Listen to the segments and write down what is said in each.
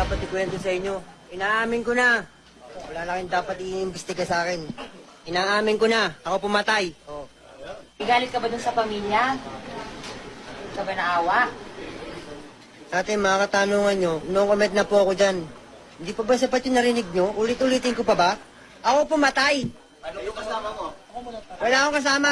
dapat ikwento sa inyo. Inaamin ko na. Wala na kayong dapat iimbestiga sa akin. Inaamin ko na. Ako pumatay. Oh. Galit ka ba dun sa pamilya? Galit ka ba naawa? Ate, mga katanungan nyo, no comment na po ako dyan. Hindi pa ba sapat yung narinig nyo? Ulit-ulitin ko pa ba? Ako pumatay. Ano yung kasama mo? Wala akong kasama.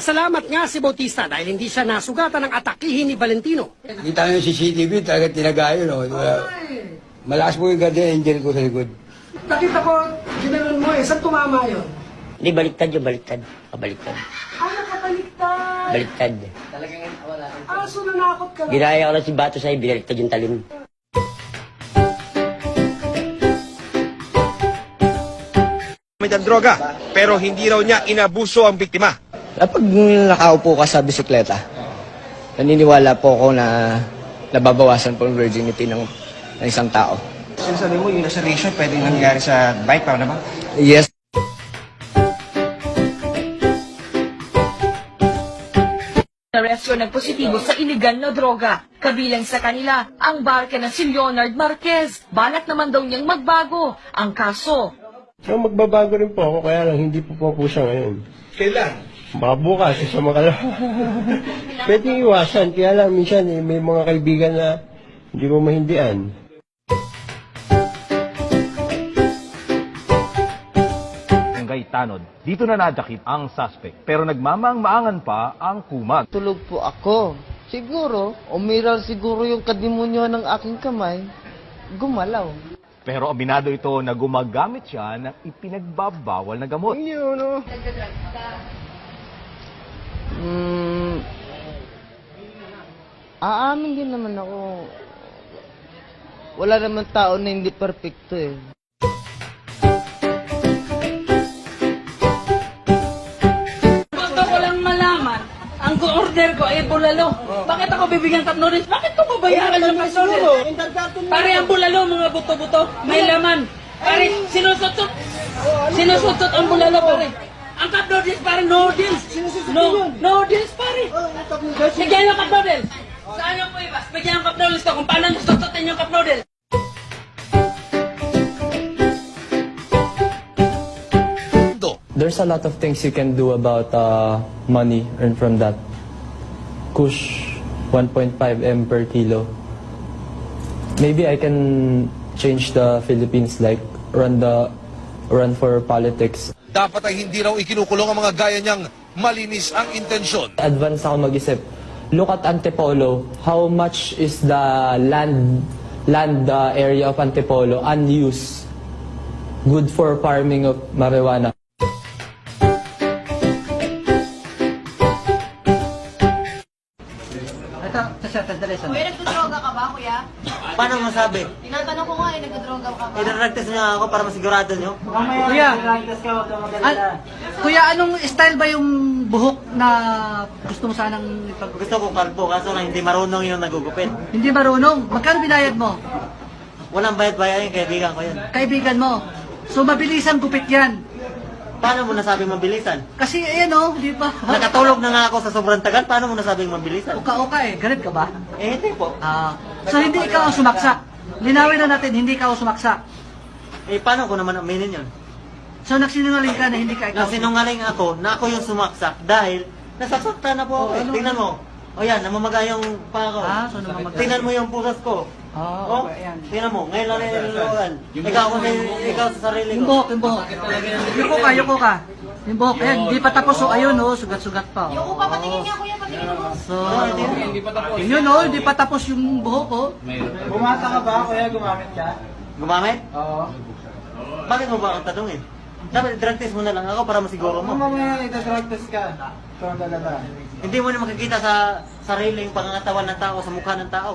Nagpapasalamat nga si Bautista dahil hindi siya nasugatan ng atakihin ni Valentino. Kita nyo yung CCTV, talaga tinagayo, no? Wala- Malakas po yung guardian angel ko sa likod. Nakita ko, ginanon mo eh. Saan tumama yun? Hindi, baliktad yung baliktad. Kabaliktad. Ah, nakabaliktad. Baliktad. Ah, so nanakot ka lang. Ginaya ko lang si Bato sa'yo, binaliktad yung talim. ang droga, pero hindi raw niya inabuso ang biktima. Kapag nakaupo ka sa bisikleta, naniniwala po ako na nababawasan po ang virginity ng, ng isang tao. Sinasabi mo, yung nasa ratio, pwedeng nangyari sa bike, pa ba? Yes, Naresto ng positibo sa iligal na droga. Kabilang sa kanila, ang barka na si Leonard Marquez. Balak naman daw niyang magbago. Ang kaso, So magbabago rin po ako, kaya lang hindi po po po siya ngayon. Kailan? Baka bukas, sa makalawa. Pwede iwasan, kaya lang minsan eh, may mga kaibigan na hindi mo mahindian. Barangay Tanod. Dito na nadakip ang suspect pero nagmamang-maangan pa ang kumag. Tulog po ako. Siguro, umiral siguro yung kadimonyo ng aking kamay. Gumalaw. Pero aminado ito na gumagamit siya ng ipinagbabawal na gamot. Hmm, aamin din naman ako. Wala naman tao na hindi perfecto eh. Gusto ko lang malaman, ang order ko ay bulalo. Bakit ako bibigyan ka noodles? Bakit ko babayaran yung noodles? Pare ang bulalo, mga buto-buto, may laman. Pare, sinusutot. Sinusutot ang bulalo, pare. Ang cup noodles, pare, noodles. No, noodles, pare. Bigyan yung cup noodles. Saan yung po ibas? Bigyan yung cup noodles ko kung paano nasututin yung cup noodles. There's a lot of things you can do about uh, money earned from that. Kush, 1.5 M per kilo. Maybe I can change the Philippines, like run the run for politics. Dapat ay hindi raw ikinukulong ang mga gaya niyang malinis ang intensyon. Advance ako mag-isip. Look at Antipolo. How much is the land land uh, area of Antipolo unused? Good for farming of marijuana. Ito, sir, sandali, Kuya, sandali. nagdodroga ka ba, kuya? Paano masabi? Tinatanong ko nga eh, nagdodroga ka ba? Idaragtas niya ako para masigurado niyo. Kuya, an- kuya, anong style ba yung buhok na gusto mo sanang ipag... Gusto ko kalbo, kaso lang hindi marunong yung nagugupit. Hindi marunong. Magkano binayad mo? Walang bayad-bayad yung kaibigan ko yun. Kaibigan mo. So, mabilisan gupit yan. Paano mo nasabing mabilisan? Kasi, ayan o, di ba? Nakatulog na nga ako sa sobrang tagal, paano mo nasabing mabilisan? Uka-uka eh. Galit ka ba? Eh, hindi po. Ah, so, hindi ikaw ang sumaksak. Linawin na natin, hindi ikaw ang sumaksak. Eh, paano ko naman aminin yun? So, nagsinungaling ka na hindi ka ikaw. Na sinungaling ako na ako yung sumaksak dahil nasasaktan na po ako. eh. Tingnan mo. O yan, namamaga yung pa ako. Ah, so namamaga. Tingnan mo yung pusas ko. Ah, Oh, okay, yan. tingnan mo. Ngayon lang niluluan. Ikaw ako sa, ikaw sa sarili Yung ko. buhok, yung buhok. Yuko ka, yuko ka. Yung buhok, ayan, hindi pa tapos. So, ayun o, sugat-sugat pa. Yung Oh. upa, patingin nga, kuya, patingin mo. So, yun o, hindi pa tapos yung buhok o. Bumata ka ba, kuya? Gumamit ka? Gumamit? Oo. Bakit mo ba akong tanungin? Dapat drug test mo na lang ako para masiguro mo. mamaya ita-drug test ka, ito ang talaga. Hindi mo na makikita sa sariling pangangatawan ng tao, sa mukha ng tao.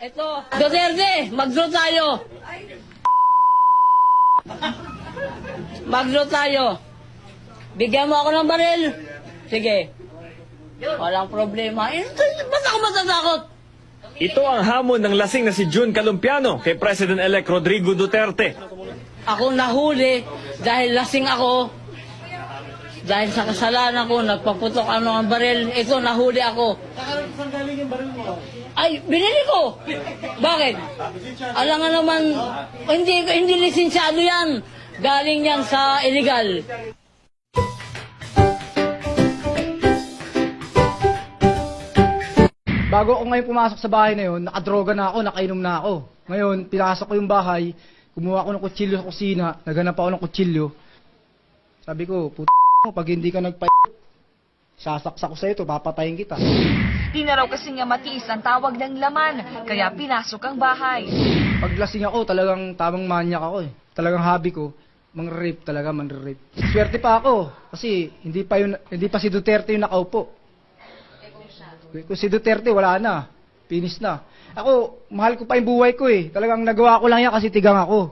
Ito, Duterte, mag-draw tayo. Mag-draw tayo. Bigyan mo ako ng baril. Sige. Walang problema. Eh, ba't ako matatakot? Ito ang hamon ng lasing na si June Calumpiano kay President-elect Rodrigo Duterte. Ako nahuli dahil lasing ako. Dahil sa kasalanan ko, nagpaputok ano ang baril. Ito, nahuli ako. Ay, binili ko. Bakit? Alam nga naman, hindi, hindi lisensyado yan. Galing yan sa illegal. Bago ako ngayon pumasok sa bahay na yun, nakadroga na ako, nakainom na ako. Ngayon, pinasok ko yung bahay, kumuha ko ng kutsilyo sa kusina, naganap ako ng kutsilyo. Sabi ko, puto mo, pag hindi ka nagpa sasaksak ko sa ito, papatayin kita. Di na raw kasi nga matiis ang tawag ng laman, kaya pinasok ang bahay. Pag lasing ako, talagang tamang manyak ako eh. Talagang hobby ko, mang-rape talaga, man-rape. Swerte pa ako, kasi hindi pa, yun, hindi pa si Duterte yung nakaupo. Kung si Duterte, wala na. Finish na. Ako, mahal ko pa yung buhay ko eh. Talagang nagawa ko lang yan kasi tigang ako.